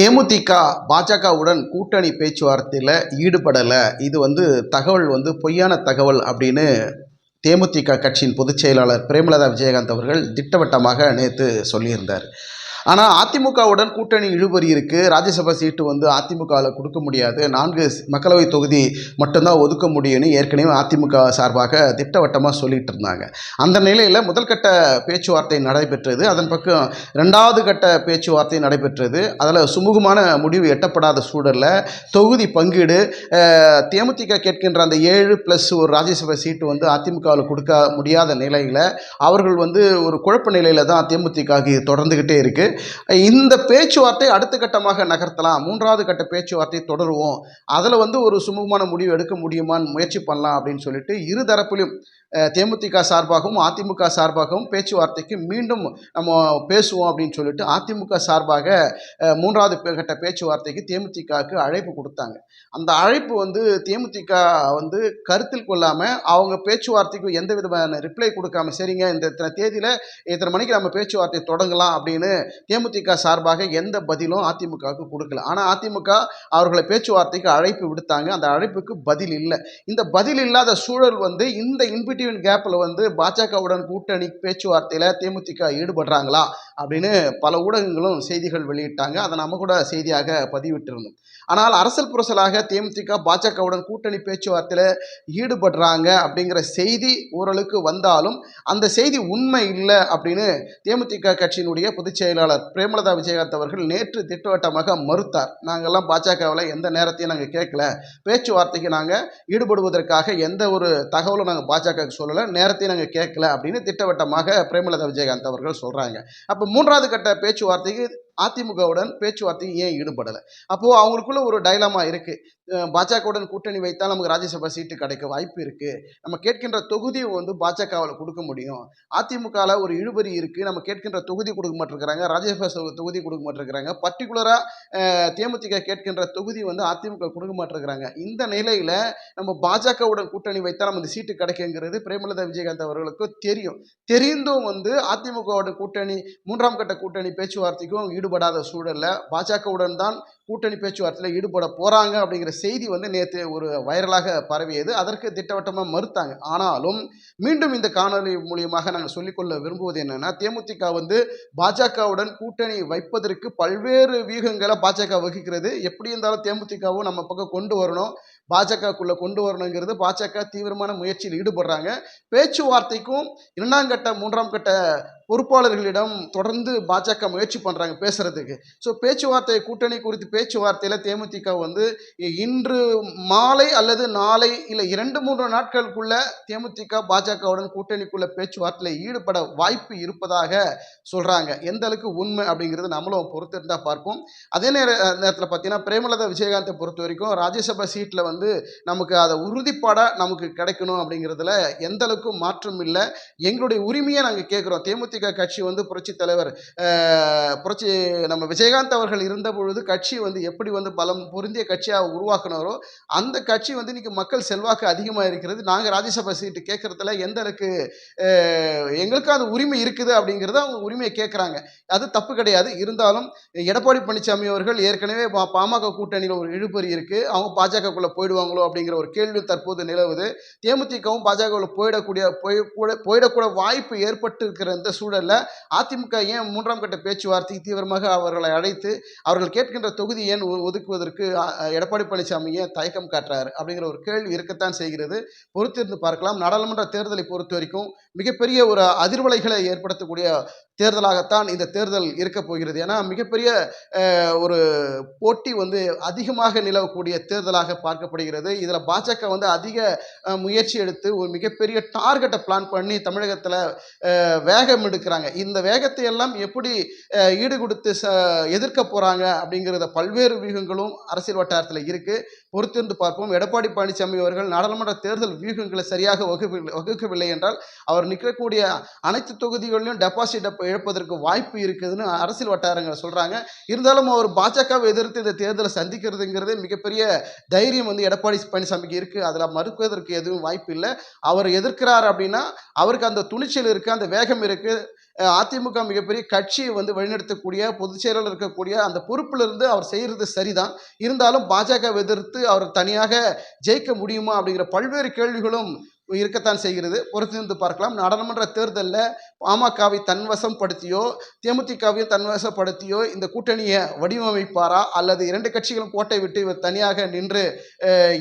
தேமுதிக பாஜகவுடன் கூட்டணி பேச்சுவார்த்தையில் ஈடுபடலை. இது வந்து தகவல் வந்து பொய்யான தகவல் அப்படின்னு தேமுதிக கட்சியின் பொதுச் செயலாளர் பிரேமலதா விஜயகாந்த் அவர்கள் திட்டவட்டமாக நேற்று சொல்லியிருந்தார். ஆனால் அதிமுகவுடன் கூட்டணி இழுபறி இருக்குது ராஜ்யசபா சீட்டு வந்து அதிமுகவில் கொடுக்க முடியாது. நான்கு மக்களவை தொகுதி மட்டும்தான் ஒதுக்க முடியும்னு ஏற்கனவே அதிமுக சார்பாக திட்டவட்டமாக சொல்லிட்டு இருந்தாங்க. அந்த நிலையில் முதல் கட்ட பேச்சுவார்த்தை நடைபெற்றது. அதன் பக்கம் ரெண்டாவது கட்ட பேச்சுவார்த்தை நடைபெற்றது. அதில் சுமூகமான முடிவு எட்டப்படாத சூழலில் தொகுதி பங்கீடு தேமுதிக கேட்கின்ற அந்த ஏழு ப்ளஸ் ஒரு ராஜ்யசபா சீட்டு வந்து அதிமுகவில் கொடுக்க முடியாத நிலையில் அவர்கள் வந்து ஒரு குழப்ப நிலையில் தான் தேமுதிக தொடர்ந்துக்கிட்டே இருக்குது இந்த பேச்சுவார்த்தை அடுத்த கட்டமாக நகர்த்தலாம். மூன்றாவது கட்ட பேச்சுவார்த்தை தொடருவோம். அதில் வந்து ஒரு சுமூகமான முடிவு எடுக்க முடியுமான்னு முயற்சி பண்ணலாம் அப்படின்னு சொல்லிட்டு இரு தரப்பிலும் தேமுதிக சார்பாகவும் அதிமுக சார்பாகவும் பேச்சுவார்த்தைக்கு மீண்டும் நம்ம பேசுவோம் அப்படின்னு சொல்லிட்டு அதிமுக சார்பாக மூன்றாவது பே- கட்ட பேச்சுவார்த்தைக்கு தேமுதிகவுக்கு அழைப்பு கொடுத்தாங்க. அந்த அழைப்பு வந்து தேமுதிக வந்து கருத்தில் கொள்ளாமல் அவங்க பேச்சுவார்த்தைக்கு எந்த விதமான ரிப்ளை கொடுக்காம சரிங்க இந்த இத்தனை தேதியில் இத்தனை மணிக்கு நம்ம பேச்சுவார்த்தை தொடங்கலாம் அப்படின்னு தேமுதிக சார்பாக எந்த பதிலும் அதிமுகவுக்கு கொடுக்கல. ஆனால் அதிமுக அவர்களை பேச்சுவார்த்தைக்கு அழைப்பு விடுத்தாங்க. அந்த அழைப்புக்கு பதில் இல்லை. இந்த பதில் இல்லாத சூழல் வந்து இந்த இன்பிட்டிவின் கேப்பில் வந்து பாஜகவுடன் கூட்டணி பேச்சுவார்த்தையில் தேமுதிக ஈடுபடுறாங்களா? அப்படின்னு பல ஊடகங்களும் செய்திகள் வெளியிட்டாங்க. அதை நம்ம கூட செய்தியாக பதிவிட்டிருந்தோம். ஆனால் அரசல் புரசலாக தேமுதிக பாஜகவுடன் கூட்டணி பேச்சுவார்த்தையில் ஈடுபடுறாங்க அப்படிங்கிற செய்தி ஓரளவுக்கு வந்தாலும் அந்த செய்தி உண்மை இல்லை அப்படின்னு தேமுதிக கட்சியினுடைய பொதுச் செயலாளர் பிரேமலதா விஜயகாந்த் அவர்கள் நேற்று திட்டவட்டமாக மறுத்தார். நாங்கள்லாம் பாஜகவில் எந்த நேரத்தையும் நாங்கள் கேட்கல. பேச்சுவார்த்தைக்கு நாங்கள் ஈடுபடுவதற்காக எந்த ஒரு தகவலும் நாங்கள் பாஜகவுக்கு சொல்லலை. நேரத்தையும் நாங்கள் கேட்கல அப்படின்னு திட்டவட்டமாக பிரேமலதா விஜயகாந்த் அவர்கள் சொல்கிறாங்க அப்போ மூன்றாவது கட்ட பேச்சுவார்த்தைக்கு அதிமுகவுடன் பேச்சுவார்த்தையும் ஏன் ஈடுபடலை? அப்போது அவங்களுக்குள்ள ஒரு டைலாமா இருக்குது பாஜகவுடன் கூட்டணி வைத்தால் நமக்கு ராஜ்யசபா சீட்டு கிடைக்க வாய்ப்பு இருக்குது நம்ம கேட்கின்ற தொகுதியை வந்து பாஜகவில் கொடுக்க முடியும். அதிமுகவில் ஒரு இழுபறி இருக்குது நம்ம கேட்கின்ற தொகுதி கொடுக்க மாட்டிருக்கிறாங்க ராஜ்யசபா தொகுதி கொடுக்க மாட்டிருக்கிறாங்க பர்டிகுலராக தேமுதிக கேட்கின்ற தொகுதி வந்து அதிமுக கொடுக்க மாட்டிருக்கிறாங்க இந்த நிலையில் நம்ம பாஜகவுடன் கூட்டணி வைத்தால் நமக்கு சீட்டு கிடைக்குங்கிறது பிரேமலதா விஜயகாந்த் அவர்களுக்கு தெரியும். தெரிந்தும் வந்து அதிமுகவோட கூட்டணி மூன்றாம் கட்ட கூட்டணி பேச்சுவார்த்தைக்கும் ஈடுபடாத சூழலில் பாஜகவுடன் தான் கூட்டணி பேச்சுவார்த்தையில் ஈடுபட போகிறாங்க அப்படிங்கிற செய்தி வந்து நேற்று ஒரு வைரலாக பரவியது. அதற்கு திட்டவட்டமாக மறுத்தாங்க. ஆனாலும் மீண்டும் இந்த காணொலி மூலியமாக நாங்கள் சொல்லிக்கொள்ள விரும்புவது என்னென்னா தேமுதிக வந்து பாஜகவுடன் கூட்டணி வைப்பதற்கு பல்வேறு வியூகங்களை பாஜக வகுக்கிறது. எப்படி இருந்தாலும் தேமுதிகவும் நம்ம பக்கம் கொண்டு வரணும். பாஜகக்குள்ளே கொண்டு வரணுங்கிறது பாஜக தீவிரமான முயற்சியில் ஈடுபடுறாங்க. பேச்சுவார்த்தைக்கும் இரண்டாம் கட்ட மூன்றாம் கட்ட பொறுப்பாளர்களிடம் தொடர்ந்து பாஜக முயற்சி பண்ணுறாங்க பேசுகிறதுக்கு ஸோ பேச்சுவார்த்தை கூட்டணி குறித்து பேச்சுவார்த்தையில் தேமுதிக வந்து இன்று மாலை அல்லது நாளை இல்லை இரண்டு மூன்று நாட்களுக்குள்ள தேமுதிக பாஜகவுடன் கூட்டணிக்குள்ள பேச்சுவார்த்தையில் ஈடுபட வாய்ப்பு இருப்பதாக சொல்கிறாங்க எந்த அளவுக்கு உண்மை அப்படிங்கிறது நம்மளும் பொறுத்து இருந்தால் பார்ப்போம். அதே நேர நேரத்தில் பார்த்தீங்கன்னா பிரேமலதா விஜயகாந்தை பொறுத்த வரைக்கும் ராஜ்யசபா சீட்டில் வந்து நமக்கு அதை உறுதிப்பாடாக நமக்கு கிடைக்கணும் அப்படிங்கிறதுல எந்த அளவுக்கு மாற்றம் இல்லை. எங்களுடைய உரிமையை நாங்கள் கேட்குறோம் தேமுதிக கட்சி வந்து புரட்சி தலைவர் புரட்சி நம்ம விஜயகாந்த் அவர்கள் இருந்த பொழுது கட்சி வந்து எப்படி வந்து பலம் பொருந்திய கட்சியாக உருவாக்குனாரோ அந்த கட்சி வந்து இன்னைக்கு மக்கள் செல்வாக்கு அதிகமாக இருக்கிறது. நாங்கள் ராஜ்யசபா சீட்டு கேட்குறதுல எந்த அளவுக்கு எங்களுக்கு அது உரிமை இருக்குது அப்படிங்கிறத அவங்க உரிமையை கேட்குறாங்க. அது தப்பு கிடையாது. இருந்தாலும் எடப்பாடி பழனிசாமி அவர்கள் ஏற்கனவே பா- பாமக கூட்டணியில் ஒரு இழுபறி இருக்குது அவங்க பாஜகக்குள்ளே போயிடுவாங்களோ அப்படிங்கிற ஒரு கேள்வி தற்போது நிலவுது. தேமுதிகவும் பாஜகவில் போயிடக்கூடிய போய் கூட போயிடக்கூட வாய்ப்பு ஏற்பட்டு இருக்கிற இந்த சூழலில் அதிமுக ஏன் மூன்றாம் கட்ட பேச்சுவார்த்தைக்கு தீவிரமாக அவர்களை அழைத்து அவர்கள் கேட்கின்ற தொகுதி ஏன் ஒதுக்குவதற்கு எடப்பாடி பழனிசாமி ஏன் தயக்கம் காட்டுறாரு அப்படிங்கிற ஒரு கேள்வி இருக்கத்தான் செய்கிறது. பொறுத்திருந்து பார்க்கலாம். நாடாளுமன்ற தேர்தலை பொறுத்த வரைக்கும் மிகப்பெரிய ஒரு அதிர்வலைகளை ஏற்படுத்தக்கூடிய தேர்தலாகத்தான் இந்த தேர்தல் இருக்க போகிறது. ஏன்னா மிகப்பெரிய ஒரு போட்டி வந்து அதிகமாக நிலவக்கூடிய தேர்தலாக பார்க்கப்படுகிறது. இதில் பாஜக வந்து அதிக முயற்சி எடுத்து ஒரு மிகப்பெரிய டார்கெட்டை பிளான் பண்ணி தமிழகத்தில் வேகம் எடுக்கிறாங்க. இந்த வேகத்தை எல்லாம் எப்படி ஈடுகொடுத்து ஈடு கொடுத்து ச எதிர்க்க போகிறாங்க அப்படிங்கிறத பல்வேறு வியூகங்களும் அரசியல் வட்டாரத்தில் இருக்குது பொறுத்திருந்து பார்ப்போம். எடப்பாடி பழனிசாமி அவர்கள் நாடாளுமன்ற தேர்தல் வியூகங்களை சரியாக வகுக்கவில்லை வகுக்கவில்லை என்றால் அவர் நிற்கக்கூடிய அனைத்து தொகுதிகளிலும் டெபாசிட் இழப்பதற்கு வாய்ப்பு இருக்குதுன்னு அரசியல் வட்டாரங்கள் சொல்கிறாங்க இருந்தாலும் அவர் பாஜகவை எதிர்த்து இந்த தேர்தலை சந்திக்கிறதுங்கிறது மிகப்பெரிய தைரியம் வந்து எடப்பாடி பழனிசாமிக்கு இருக்குது அதில் மறுப்பதற்கு எதுவும் வாய்ப்பு இல்லை. அவர் எதிர்க்கிறார் அப்படின்னா அவருக்கு அந்த துணிச்சல் இருக்குது அந்த வேகம் இருக்குது அதிமுக மிகப்பெரிய கட்சியை வந்து வழிநடத்தக்கூடிய பொதுச் செயலாளர் இருக்கக்கூடிய அந்த பொறுப்பிலிருந்து அவர் செய்கிறது சரிதான். இருந்தாலும் பாஜக எதிர்த்து அவர் தனியாக ஜெயிக்க முடியுமா அப்படிங்கிற பல்வேறு கேள்விகளும் இருக்கத்தான் செய்கிறது. பொறுத்திருந்து பார்க்கலாம். நாடாளுமன்ற தேர்தலில் பாமகவை தன்வசம் படுத்தியோ தேமுதிகவையும் தன்வசப்படுத்தியோ இந்த கூட்டணியை வடிவமைப்பாரா? அல்லது இரண்டு கட்சிகளும் கோட்டை விட்டு இவர் தனியாக நின்று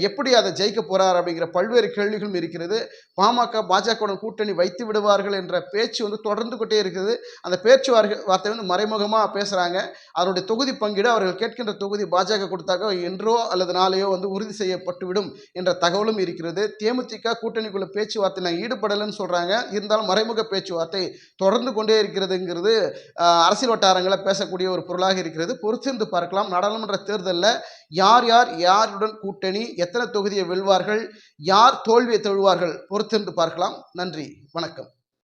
எப்படி அதை ஜெயிக்க போகிறார் அப்படிங்கிற பல்வேறு கேள்விகளும் இருக்கிறது. பாமக பாஜகவுடன் கூட்டணி வைத்து விடுவார்கள் என்ற பேச்சு வந்து தொடர்ந்து கொண்டே இருக்குது. அந்த பேச்சு வார்த்தை வந்து மறைமுகமாக பேசுகிறாங்க அதனுடைய தொகுதி பங்கீடு அவர்கள் கேட்கின்ற தொகுதி பாஜக கொடுத்தாக என்றோ அல்லது நாளையோ வந்து உறுதி செய்யப்பட்டுவிடும் என்ற தகவலும் இருக்கிறது. தேமுதிக கூட்டணிக்குள்ள பேச்சுவார்த்தை நான் ஈடுபடலைன்னு சொல்கிறாங்க இருந்தாலும் மறைமுக பேச்சுவார்த்தை தொடர்ந்து கொண்டே இருக்கிறதுங்கிறது அரசியல் வட்டாரங்களை பேசக்கூடிய ஒரு பொருளாக இருக்கிறது. பொறுத்திருந்து பார்க்கலாம். நாடாளுமன்ற தேர்தலில் யார் யார் யாருடன் கூட்டணி எத்தனை தொகுதியை வெல்வார்கள் யார் தோல்வியை தழுவார்கள் பொறுத்திருந்து பார்க்கலாம். நன்றி. வணக்கம்.